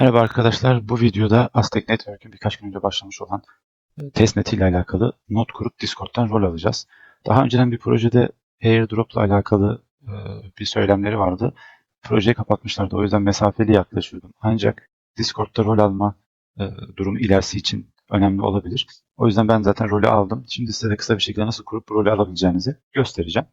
Merhaba arkadaşlar. Bu videoda Aztek Network'ün birkaç gün önce başlamış olan testnet ile alakalı not kurup Discord'dan rol alacağız. Daha önceden bir projede airdrop ile alakalı e, bir söylemleri vardı. Projeyi kapatmışlardı. O yüzden mesafeli yaklaşıyordum. Ancak Discord'da rol alma e, durumu ilerisi için önemli olabilir. O yüzden ben zaten rolü aldım. Şimdi size de kısa bir şekilde nasıl kurup rolü alabileceğinizi göstereceğim.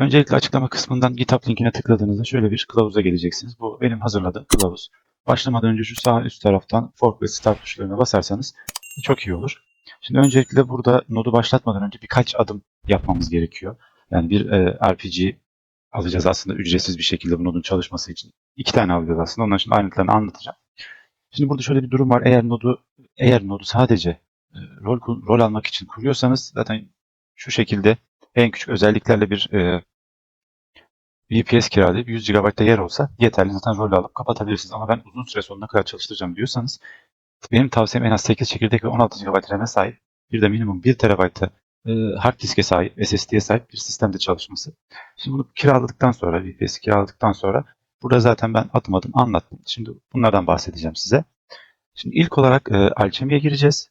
Öncelikle açıklama kısmından GitHub linkine tıkladığınızda şöyle bir kılavuza geleceksiniz. Bu benim hazırladığım kılavuz. Başlamadan önce şu sağ üst taraftan fork ve start tuşlarına basarsanız çok iyi olur. Şimdi öncelikle burada nodu başlatmadan önce birkaç adım yapmamız gerekiyor. Yani bir e, RPG alacağız aslında ücretsiz bir şekilde bu nodun çalışması için. İki tane alacağız aslında. Onların şimdi ayrıntılarını anlatacağım. Şimdi burada şöyle bir durum var. Eğer nodu eğer nodu sadece e, rol rol almak için kuruyorsanız zaten şu şekilde en küçük özelliklerle bir e, VPS kiralayıp 100 GB'da yer olsa yeterli. Zaten rol alıp kapatabilirsiniz. Ama ben uzun süre sonuna kadar çalıştıracağım diyorsanız benim tavsiyem en az 8 çekirdek ve 16 GB RAM'e sahip bir de minimum 1 TB e, hard diske sahip, SSD'ye sahip bir sistemde çalışması. Şimdi bunu kiraladıktan sonra, VPS'i kiraladıktan sonra burada zaten ben adım adım anlattım. Şimdi bunlardan bahsedeceğim size. Şimdi ilk olarak e, Alchemy'ye gireceğiz.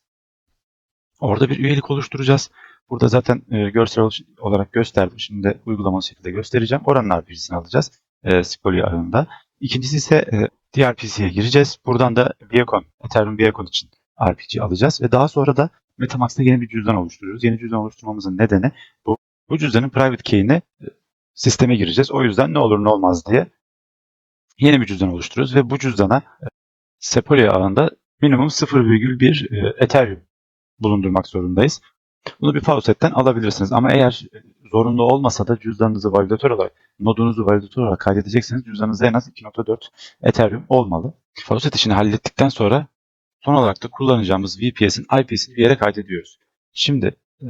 Orada bir üyelik oluşturacağız. Burada zaten e, görsel olarak gösterdim. Şimdi de uygulamalı şekilde göstereceğim. Oranın RPC'sini alacağız. E, Spoli ağında. İkincisi ise e, DRPC'ye gireceğiz. Buradan da Beacon, Ethereum Beacon için RPG alacağız. Ve daha sonra da Metamask'ta yeni bir cüzdan oluşturuyoruz. Yeni cüzdan oluşturmamızın nedeni bu. Bu cüzdanın private key'ini e, sisteme gireceğiz. O yüzden ne olur ne olmaz diye yeni bir cüzdan oluşturuyoruz. Ve bu cüzdana e, Sepoli ağında minimum 0,1 e, Ethereum bulundurmak zorundayız. Bunu bir faucet'ten alabilirsiniz. Ama eğer zorunlu olmasa da cüzdanınızı validatör olarak, nodunuzu validatör olarak kaydedecekseniz cüzdanınızda en az 2.4 Ethereum olmalı. Faucet işini hallettikten sonra son olarak da kullanacağımız VPS'in IP'sini bir yere kaydediyoruz. Şimdi e,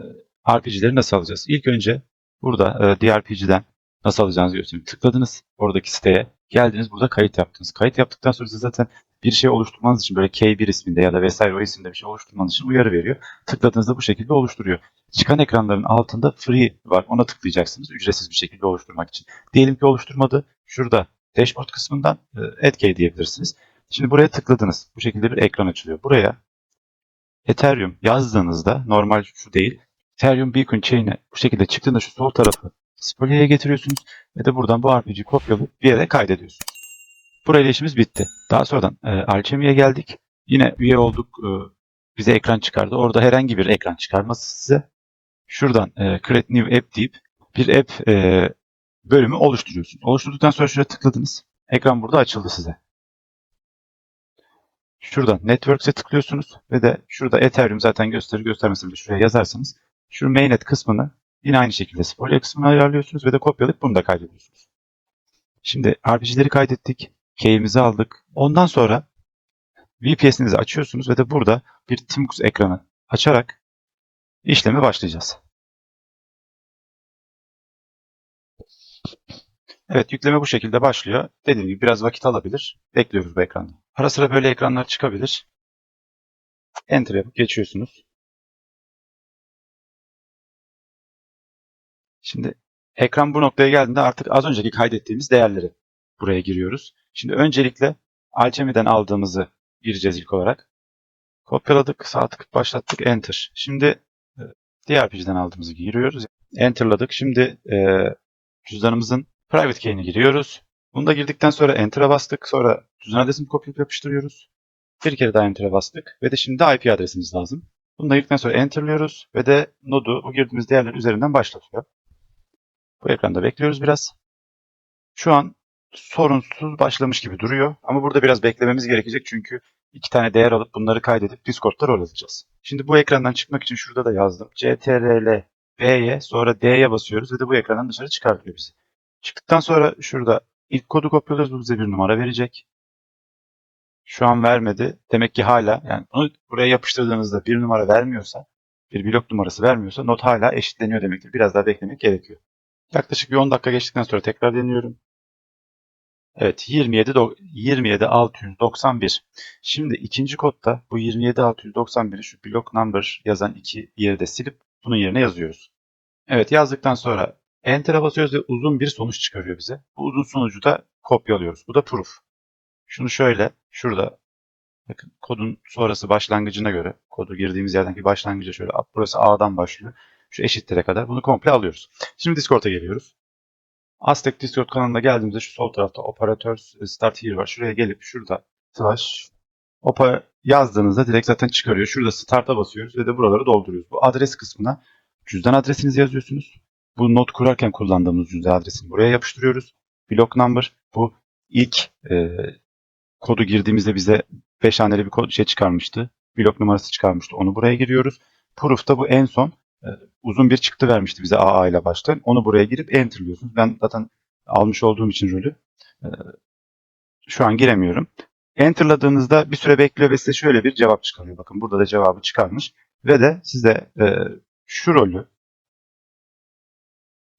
RPG'leri nasıl alacağız? İlk önce burada e, DRPG'den nasıl alacağınızı göstereyim. Tıkladınız oradaki siteye. Geldiniz burada kayıt yaptınız. Kayıt yaptıktan sonra zaten bir şey oluşturmanız için böyle K1 isminde ya da vesaire o isimde bir şey oluşturmanız için uyarı veriyor. Tıkladığınızda bu şekilde oluşturuyor. Çıkan ekranların altında free var. Ona tıklayacaksınız ücretsiz bir şekilde oluşturmak için. Diyelim ki oluşturmadı. Şurada dashboard kısmından e, add key diyebilirsiniz. Şimdi buraya tıkladınız. Bu şekilde bir ekran açılıyor. Buraya Ethereum yazdığınızda normal şu değil. Ethereum Beacon Chain'e bu şekilde çıktığında şu sol tarafı Spolia'ya getiriyorsunuz ve de buradan bu RPG'yi kopyalayıp bir yere kaydediyorsunuz. Burayla işimiz bitti. Daha sonradan e, Alchemy'ye geldik. Yine üye olduk. E, bize ekran çıkardı. Orada herhangi bir ekran çıkarması size. Şuradan e, Create New App deyip bir app e, bölümü oluşturuyorsunuz. Oluşturduktan sonra şuraya tıkladınız. Ekran burada açıldı size. Şuradan Networks'e tıklıyorsunuz ve de şurada Ethereum zaten gösterir göstermesin de şuraya yazarsanız şu mainnet kısmını yine aynı şekilde Spolia kısmına ayarlıyorsunuz ve de kopyalayıp bunu da kaydediyorsunuz. Şimdi RPG'leri kaydettik key'imizi aldık. Ondan sonra VPS'inizi açıyorsunuz ve de burada bir Timux ekranı açarak işleme başlayacağız. Evet yükleme bu şekilde başlıyor. Dediğim gibi biraz vakit alabilir. Bekliyoruz bu ekranda. Ara sıra böyle ekranlar çıkabilir. Enter yapıp geçiyorsunuz. Şimdi ekran bu noktaya geldiğinde artık az önceki kaydettiğimiz değerleri buraya giriyoruz. Şimdi öncelikle Alchemy'den aldığımızı gireceğiz ilk olarak. Kopyaladık, sağ tık başlattık, Enter. Şimdi e, DRPG'den aldığımızı giriyoruz. Enter'ladık. Şimdi e, cüzdanımızın private key'ini giriyoruz. Bunu da girdikten sonra Enter'a bastık. Sonra cüzdan adresini kopyalayıp yapıştırıyoruz. Bir kere daha Enter'a bastık. Ve de şimdi IP adresimiz lazım. Bunu da girdikten sonra Enter'lıyoruz. Ve de nodu bu girdiğimiz değerler üzerinden başlatıyor. Bu ekranda bekliyoruz biraz. Şu an sorunsuz başlamış gibi duruyor. Ama burada biraz beklememiz gerekecek çünkü iki tane değer alıp bunları kaydedip Discord'da rol alacağız. Şimdi bu ekrandan çıkmak için şurada da yazdım. CTRL B'ye sonra D'ye basıyoruz ve de bu ekrandan dışarı çıkartıyor bizi. Çıktıktan sonra şurada ilk kodu kopyalıyoruz. Bu bize bir numara verecek. Şu an vermedi. Demek ki hala yani bunu buraya yapıştırdığınızda bir numara vermiyorsa bir blok numarası vermiyorsa not hala eşitleniyor demektir. Biraz daha beklemek gerekiyor. Yaklaşık bir 10 dakika geçtikten sonra tekrar deniyorum. Evet 27 27 691. Şimdi ikinci kodda bu 27 691'i şu block number yazan iki yeri de silip bunun yerine yazıyoruz. Evet yazdıktan sonra Enter'a basıyoruz ve uzun bir sonuç çıkarıyor bize. Bu uzun sonucu da kopyalıyoruz. Bu da proof. Şunu şöyle şurada bakın kodun sonrası başlangıcına göre kodu girdiğimiz yerdenki başlangıca şöyle burası A'dan başlıyor. Şu eşittir'e kadar bunu komple alıyoruz. Şimdi Discord'a geliyoruz. Aztek Discord kanalına geldiğimizde şu sol tarafta operatör start here var. Şuraya gelip şurada slash opa yazdığınızda direkt zaten çıkarıyor. Şurada start'a basıyoruz ve de buraları dolduruyoruz. Bu adres kısmına cüzdan adresinizi yazıyorsunuz. Bu not kurarken kullandığımız cüzdan adresini buraya yapıştırıyoruz. Block number bu ilk e, kodu girdiğimizde bize 5 haneli bir kod şey çıkarmıştı. Blok numarası çıkarmıştı. Onu buraya giriyoruz. Proof'ta bu en son e, uzun bir çıktı vermişti bize AA ile başlayan. Onu buraya girip enter'lıyorsunuz. Ben zaten almış olduğum için rolü e, şu an giremiyorum. Enter'ladığınızda bir süre bekliyor ve size şöyle bir cevap çıkarıyor. Bakın burada da cevabı çıkarmış. Ve de size e, şu rolü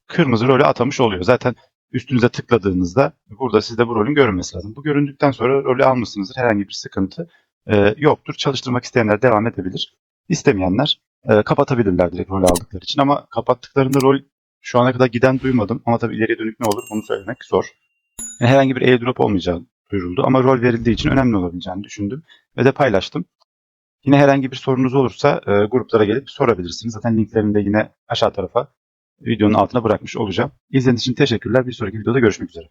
kırmızı rolü atamış oluyor. Zaten üstünüze tıkladığınızda burada sizde bu rolün görünmesi lazım. Bu göründükten sonra rolü almışsınızdır. Herhangi bir sıkıntı e, yoktur. Çalıştırmak isteyenler devam edebilir. İstemeyenler e, kapatabilirler direkt rol aldıkları için ama kapattıklarında rol şu ana kadar giden duymadım ama tabii ileriye dönük ne olur bunu söylemek zor. Yani herhangi bir airdrop olmayacağı duyuruldu ama rol verildiği için önemli olabileceğini düşündüm ve de paylaştım. Yine herhangi bir sorunuz olursa e, gruplara gelip sorabilirsiniz. Zaten linklerini de yine aşağı tarafa videonun altına bırakmış olacağım. İzlediğiniz için teşekkürler. Bir sonraki videoda görüşmek üzere.